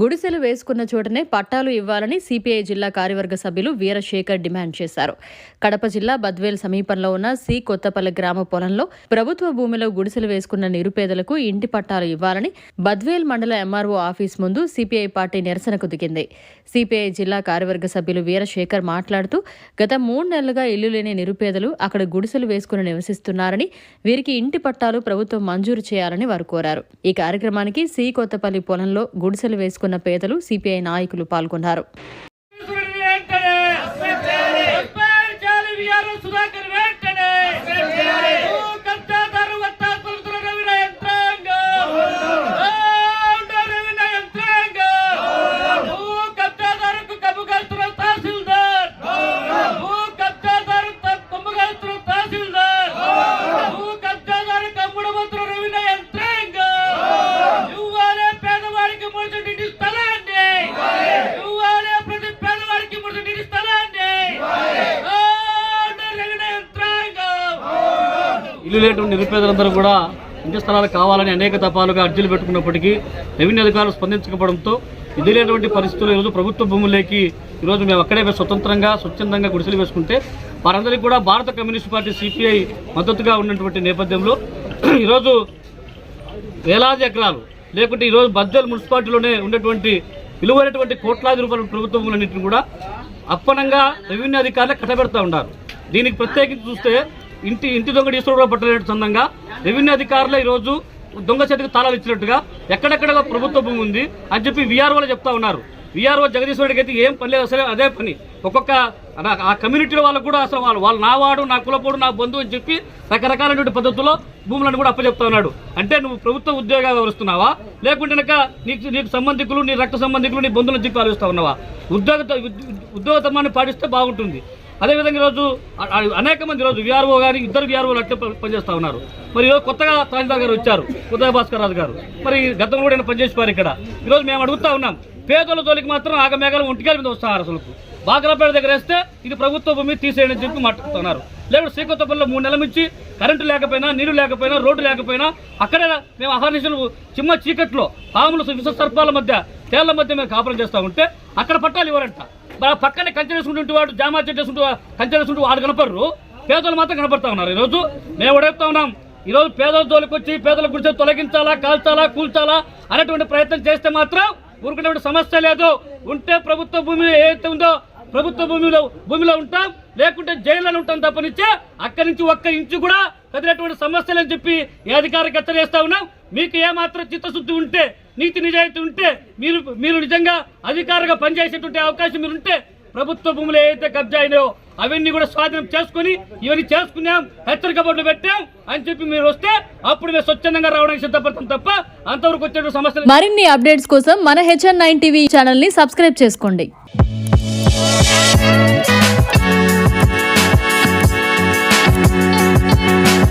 గుడిసెలు వేసుకున్న చోటనే పట్టాలు ఇవ్వాలని సిపిఐ జిల్లా కార్యవర్గ సభ్యులు వీరశేఖర్ డిమాండ్ చేశారు. కడప జిల్లా బద్వేల్ సమీపంలో ఉన్న సి కొత్తపల్లి గ్రామ పొలంలో ప్రభుత్వ భూమిలో గుడిసెలు వేసుకున్న నిరుపేదలకు ఇంటి పట్టాలు ఇవ్వాలని బద్వేల్ మండల ఎంఆర్ఓ ఆఫీస్ ముందు సిపిఐ పార్టీ నిరసనకు దిగింది. సిపిఐ జిల్లా కార్యవర్గ సభ్యులు వీరశేఖర్ మాట్లాడుతూ గత మూడు నెలలుగా ఇల్లు లేని నిరుపేదలు అక్కడ గుడిసెలు వేసుకుని నివసిస్తున్నారని వీరికి ఇంటి పట్టాలు ప్రభుత్వం మంజూరు చేయాలని వారు కోరారు. ఈ కార్యక్రమానికి సి కొత్తపల్లి పొలంలో గుడిసెలు వేసుకున్న పేదలు సిపిఐ నాయకులు పాల్గొన్నారు. ఇల్లు లేటువంటి నిరుపేదలందరూ కూడా ఇంటి స్థలాలు కావాలని అనేక తపాలుగా అర్జీలు పెట్టుకున్నప్పటికీ రెవెన్యూ అధికారులు స్పందించకపోవడంతో ఇది లేనటువంటి పరిస్థితులు ఈరోజు ప్రభుత్వ భూముల్లోకి ఈరోజు మేము అక్కడే స్వతంత్రంగా స్వచ్ఛందంగా గుడిసెలు వేసుకుంటే వారందరికీ కూడా భారత కమ్యూనిస్ట్ పార్టీ సిపిఐ మద్దతుగా ఉన్నటువంటి నేపథ్యంలో ఈరోజు వేలాది ఎకరాలు లేకుంటే ఈరోజు బద్దెల్ మున్సిపాలిటీలోనే ఉన్నటువంటి విలువైనటువంటి కోట్లాది రూపాయల ప్రభుత్వ భూములన్నింటిని కూడా అప్పనంగా రెవెన్యూ అధికారులు కట్టబెడతా ఉన్నారు. దీనికి ప్రత్యేకించి చూస్తే ఇంటి ఇంటి దొంగ ఈశ్వరరావు పట్టలేని సందంగా రెవెన్యూ అధికారులు ఈరోజు దొంగ చేతికి తాళాలు ఇచ్చినట్టుగా ఎక్కడెక్కడ ప్రభుత్వ భూమి ఉంది అని చెప్పి వీఆర్ఓలు చెప్తా ఉన్నారు. వీఆర్ఓ జగదీశ్వర రెడ్డికి అయితే ఏం పని లేదు అసలు అదే పని. ఒక్కొక్క ఆ- కమ్యూనిటీలో వాళ్ళకు కూడా అసలు వాళ్ళు వాళ్ళు నా వాడు నా కులపోడు నా బంధువు అని చెప్పి రకరకాలైనటువంటి పద్ధతుల్లో భూములను కూడా అప్పచెప్తా ఉన్నాడు. అంటే నువ్వు ప్రభుత్వ ఉద్యోగాలు వివరిస్తున్నావా లేకుంటే కనుక నీకు నీకు సంబంధికులు నీ రక్త సంబంధికులు నీ బంధువులను చెప్పి ఆలోచిస్తా ఉన్నావా? ఉద్యోగ ఉద్యోగతమాన్ని పాటిస్తే బాగుంటుంది. అదేవిధంగా ఈరోజు అనేక మంది ఈరోజు విఆర్ఓ గారి ఇద్దరు విఆర్ఓలు అట్టే పనిచేస్తూ ఉన్నారు. మరి ఈరోజు కొత్తగా తహసీల్దార్ గారు వచ్చారు ఉదయ భాస్కర్ రాజు గారు. మరి గతంలో కూడా ఆయన పనిచేసిపోయారు ఇక్కడ. ఈరోజు మేము అడుగుతా ఉన్నాం పేదల తోలికి మాత్రం ఆగమేఘాలు ఒంటికాల మీద వస్తున్నారు అసలు. బాగలపేట దగ్గర వేస్తే ఇది ప్రభుత్వ భూమి తీసేయని చెప్పి మాట్లాడుతున్నారు. లేదు శ్రీకొత్తపల్లిలో మూడు నెలల నుంచి కరెంటు లేకపోయినా నీళ్ళు లేకపోయినా రోడ్డు లేకపోయినా అక్కడే మేము అహర్నిశలు చిమ్మ చీకట్లో పాములు విష సర్పాల మధ్య తేళ్ళ మధ్య మేము కాపురం చేస్తూ ఉంటే అక్కడ పట్టాలు ఇవ్వరంట. పక్కనే కంచె వేసుకుంటుంటే వాడు జామా చెట్టు వేసుకుంటూ కంచె వేసుకుంటూ వాడు కనపడరు. పేదలు మాత్రం కనపడతా ఉన్నారు ఈరోజు. మేము ఉడేస్తా ఉన్నాం. ఈరోజు పేదల తోలికొచ్చి పేదల గురించి తొలగించాలా కాల్చాలా కూల్చాలా అనేటువంటి ప్రయత్నం చేస్తే మాత్రం ఊరుకునేటువంటి సమస్య లేదు. ఉంటే ప్రభుత్వ భూమి ఏదైతే ఉందో ప్రభుత్వ భూమిలో భూమిలో ఉంటాం. లేకుంటే జైల్లో ఉంటాం తప్పనిచ్చే. అక్కడి నుంచి ఒక్క ఇంచు కూడా కదిలేటువంటి సమస్యలని అని చెప్పి ఏ అధికారికి హెచ్చరిస్తా ఉన్నాం మీకు ఏమాత్రం చిత్తశుద్ధి ఉంటే నీతి నిజాయితీ ఉంటే మీరు మీరు నిజంగా అధికారిగా పనిచేసేటువంటి అవకాశం మీరు ఉంటే ప్రభుత్వ భూములు ఏదైతే కబ్జా అయినాయో అవన్నీ కూడా స్వాధీనం చేసుకుని ఇవన్నీ చేసుకున్నాం హెచ్చరిక బోర్డులు పెట్టాం అని చెప్పి మీరు వస్తే అప్పుడు మేము స్వచ్ఛందంగా రావడానికి సిద్ధపడతాం తప్ప అంతవరకు వచ్చే సమస్యలు మరిన్ని అప్డేట్స్ కోసం మన హెచ్ఎన్ నైన్ టీవీ ఛానల్ని సబ్స్క్రైబ్ చేసుకోండి.